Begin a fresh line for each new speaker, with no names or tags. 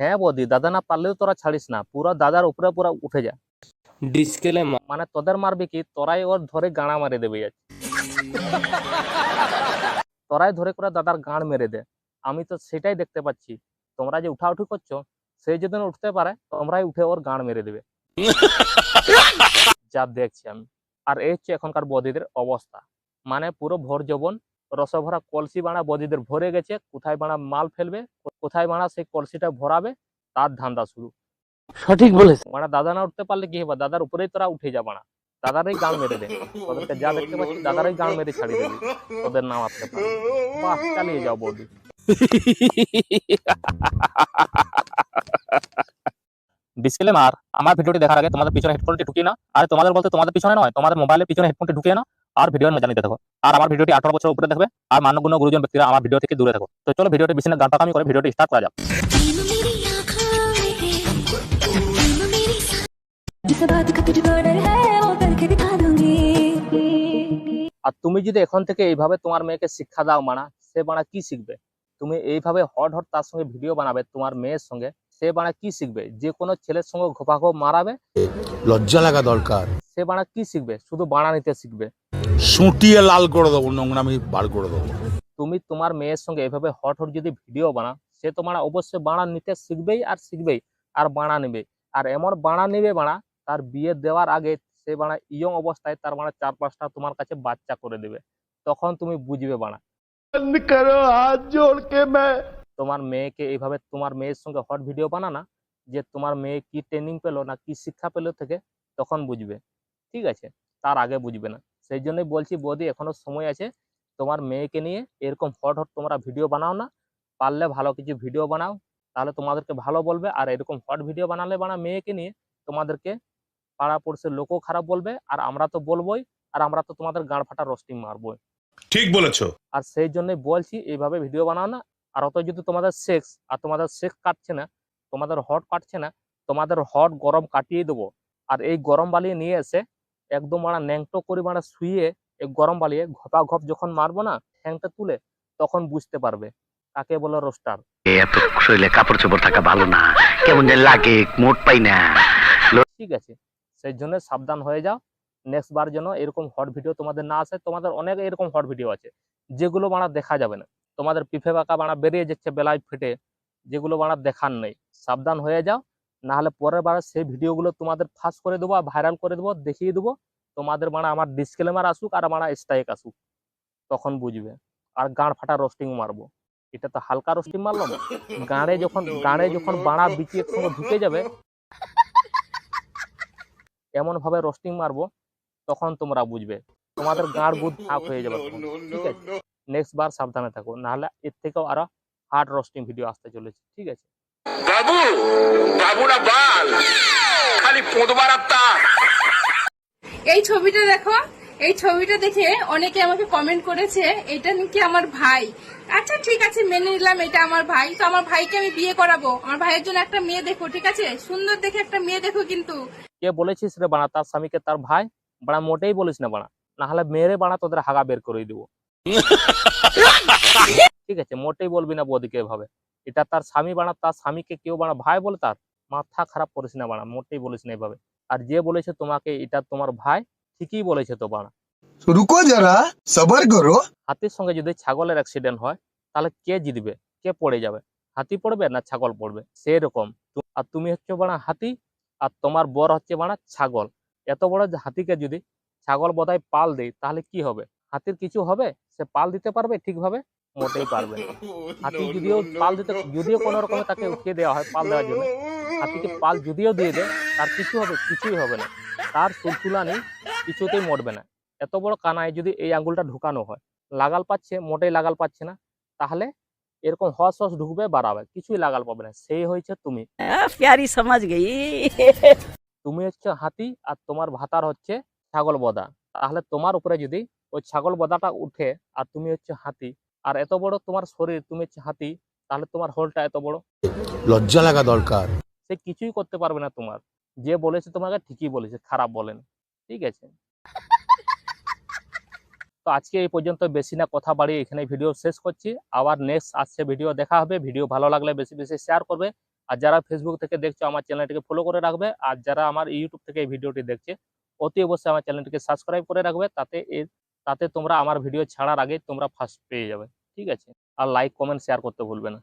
হ্যাঁ বৌদি দাদা না পারলেও তোরা ছাড়িস না পুরো দাদার উপরে পুরো উঠে যা।
ডিসক্লেমার
মানে তোদের মারবে কি তোরাই ওর ধরে গাঁড়া মারে দেবে তোরাই ধরে করে দাদার গাঁড় মেরে দে। আমি তো সেটাই দেখতে পাচ্ছি। তোমরা যে উঠাউঠি করছ সে যদি উঠতে পারে তোমরাই উঠে ওর গাঁড় মেরে দেবে। যা দেখছি আমি। আর এই হচ্ছে এখনকার বদিদের অবস্থা। মানে পুরো ভোর যৌবন রসভরা কলসি বানা বদিদের ভরে গেছে কোথায় বানা মাল ফেলবে কোথায় বানা সেই কলসিটা ভরাবে তার ধান্দা শুরু।
সঠিক বলেছে
মানে দাদা না উঠতে পারলে কি হবে? দাদার উপরেই তোরা উঠে যাবা না দাদারই গান মেরে দে। তোদেরকে যা দেখতে পাচ্ছি দাদারই গান মেরে ছাড়ি দেবে। তোদের নাম আসতে পারে। বাহ চালিয়ে যাও বৌদি
ডিসক্লেমার আমার ভিডিওটি দেখার আগে তোমাদের পিছনে হেডফোনটি ঢুকিয়ে না আর তোমাদের বলতে তোমাদের পিছনে নয় তোমাদের মোবাইলের পিছনে হেডফোনটি ঢুকিয়ে নাও। আর ভিডিওর মজা নিতে থাকো। আর আমার ভিডিওটি আঠারো বছর উপরে দেখবে আর মান্যগুণ্য গুরুজন ব্যক্তিরা আমার ভিডিও থেকে দূরে থাকো। তো চলো ভিডিওটি বেশি না গান করে ভিডিওটি স্টার্ট করা যাক।
আর তুমি যদি এখন থেকে এইভাবে তোমার মেয়েকে শিক্ষা দাও মানা সে বানা কি শিখবে? তুমি এইভাবে হট হট তার সঙ্গে ভিডিও বানাবে তোমার মেয়ের সঙ্গে। সে বানা কি শিখবে? যে কোনো ছেলের সঙ্গে ঘোপাঘোপ মারাবে
লজ্জা লাগা দরকার।
সে বানা কি শিখবে? শুধু বানা নিতে শিখবে।
সুটিয়ে লাল করে দেবো নোংরামি বার করে দেবো।
তুমি তোমার মেয়ের সঙ্গে এভাবে হট হট যদি ভিডিও বানা সে তোমার অবশ্যই বানা নিতে শিখবেই আর শিখবেই আর বানা নেবে। আর এমন বানা নেবে বানা তার বিয়ে দেওয়ার আগে সে বানা ইয়ং অবস্থায় তার মানে চার পাঁচটা তোমার কাছে বাচ্চা করে দেবে। তখন তুমি বুঝবে বানা
मैं
তোমার মেয়েকে এইভাবে তোমার মেয়ের সঙ্গে হট ভিডিও বানানা যে তোমার মেয়ে কি ট্রেনিং পেল না কি শিক্ষা পেল থেকে তখন বুঝবে। ঠিক আছে? তার আগে বুঝবে না। সেই জন্যই বলছি বৌদি এখনও সময় আছে। তোমার মেয়েকে নিয়ে এরকম হট হট তোমরা ভিডিও বানাও না। পারলে ভালো কিছু ভিডিও বানাও। তাহলে তোমাদেরকে ভালো বলবে। আর এরকম হট ভিডিও বানালে বানা মেয়েকে নিয়ে তোমাদেরকে পাড়া পড়শের লোকও খারাপ বলবে। আর আমরা তো বলবোই। আর আমরা তো তোমাদের গাঁড় ফাটা রোস্টিং মারবোই।
ঠিক বলেছ।
আর সেই জন্যই বলছি এইভাবে ভিডিও বানাও না। আর অত যদি তোমাদের সেক্স আর তোমাদের সেক্স কাটছে না তোমাদের হট কাটছে না তোমাদের হট গরম কাটিয়ে দেবো। আর এই গরম বালিয়ে নিয়ে এসে একদম মারা ন্যাংটো করে মারা শুয়ে গরম বালিয়ে ঘপা ঘপ যখন মারবো না ঠ্যাংটা তুলে তখন বুঝতে পারবে। কাকে বলে রোস্টার।
এত শরীরে কাপড় চোপড় থাকা ভালো না। কেমন যে লাগে মোট পাই না।
ঠিক আছে সেই জন্য সাবধান হয়ে যাও। নেক্সট বার যেন এরকম হট ভিডিও তোমাদের না আসে তোমাদের অনেক এরকম হট ভিডিও আছে। যেগুলো বানা দেখা যাবে না। তোমাদের পিফে বাঁকা বানা বেরিয়ে যাচ্ছে বেলায় ফেটে যেগুলো বানা দেখার নেই। সাবধান হয়ে যাও। না হলে পরের বার সেই ভিডিওগুলো তোমাদের ফাঁস করে দেবো আর ভাইরাল করে দেবো, দেখিয়ে দেবো। তোমাদের বানা আমার ডিসক্লেমার আসুক আর আমার স্ট্রাইক আসুক। তখন বুঝবে। আর গাঁড় ফাটা রোস্টিং মারবো। এটা তো হালকা রোস্টিং মারলাম। গাঁড়ে যখন গাঁড়ে যখন বাড়া বিচি একসঙ্গে ঢুকে যাবে এমন ভাবে রোস্টিং মারবো, তখন তোমরা বুঝবে। তোমাদের গাঁড় বুধ ফাঁক হয়ে যাবে ঠিক আছে? নেক্সট বার সাবধানে থাকো। নাহলে এর থেকেও আরও হার্ড রোস্টিং ভিডিও আসতে চলেছে। ঠিক আছে?
বাবু বাবু না বাল। খালি পোঁদবার তার
এই ছবিটা দেখো এই ছবিটা দেখে অনেকে আমাকে কমেন্ট করেছে এটা নাকি আমার ভাই? আচ্ছা ঠিক আছে মেনে নিলাম এটা আমার ভাই। তো আমার ভাইকে আমি বিয়ে করাবো। আমার ভাইয়ের জন্য একটা মেয়ে দেখো ঠিক আছে? সুন্দর দেখে একটা মেয়ে দেখো কিন্তু।
কে বলেছিস রে বানা? তার স্বামীকে তার ভাই? বাড়া মোটেই বলিস না বানা। না হলে মেরে বানা তোদের হাগা বের করে দিব। ঠিক আছে মোটেই বলবি না বৌদিকে এভাবে। এটা তার স্বামী বানা তার স্বামীকে কেউ বানা ভাই বলে তার? মাথা খারাপ করিস না বাড়া মোটেই বলিস না এভাবে। আর যে বলেছে তোমাকে এটা তোমার ভাই ঠিকই বলেছে তো বাড়া।
রুকো যারা সবার করো।
হাতির সঙ্গে যদি ছাগলের অ্যাক্সিডেন্ট হয় তাহলে কে জিতবে? কে পড়ে যাবে? হাতি পড়বে না ছাগল পড়বে? সেই রকম আর তুমি হচ্ছে বাড়া হাতি আর তোমার বর হচ্ছে বাড়া ছাগল। এত বড় হাতিকে যদি ছাগল বোধহয় পাল দেয় তাহলে কি হবে? হাতির কিছু হবে? সে পাল দিতে পারবে ঠিকভাবে? মোটেই পারবে না। হাতি যদিও পাল দিতে যদিও কোনো রকমে তাকে উঠিয়ে দেওয়া হয় পাল দেওয়ার জন্য। হাতিকে পাল যদিও দিয়ে দেয় তার কিছু হবে কিছুই হবে না। তার সুলসুলানি কিছুতেই মরবে না। এত বড় কানায় যদি এই আঙ্গুলটা ঢুকানো হয় লাগাল পাচ্ছে মোটেই লাগাল পাচ্ছে না তাহলে এরকম হস হস ঢুকবে বাড়াবে। কিছুই লাগাল পাবে না। সেই হয়েছে তুমি।
প্যারি সমাজ গই।
তুমি হচ্ছে হাতি আর তোমার ভাতার হচ্ছে ছাগল বদা। তাহলে তোমার উপরে যদি ওই ছাগল বদাটা উঠে আর তুমি হচ্ছে হাতি আর এত বড় তোমার শরীর তুমি হাতি তাহলে তোমার হোলটা এত বড়?
লজ্জা লাগা দরকার।
সে কিছুই করতে পারবে না তোমার। যে বলেছে তোমাকে ঠিকই বলেছে খারাপ বলেন ঠিক আছে? তো আজকে এই পর্যন্ত বেশি না কথা বাড়িয়ে এখানে ভিডিও শেষ করছি। আবার নেক্সট আসছে ভিডিও দেখা হবে। ভিডিও ভালো লাগলে বেশি বেশি শেয়ার করবে। আর যারা ফেসবুক থেকে দেখছ আমার চ্যানেলটিকে ফলো করে রাখবে। আর যারা আমার ইউটিউব থেকে এই ভিডিওটি দেখছে অতি অবশ্যই আমার চ্যানেলটিকে সাবস্ক্রাইব করে রাখবে। তাতে এর তাতে তোমরা আমার ভিডিও ছাড়ার আগে তোমরা ফার্স্ট পেয়ে যাবে, ঠিক আছে? আর লাইক কমেন্ট শেয়ার করতে ভুলবে না।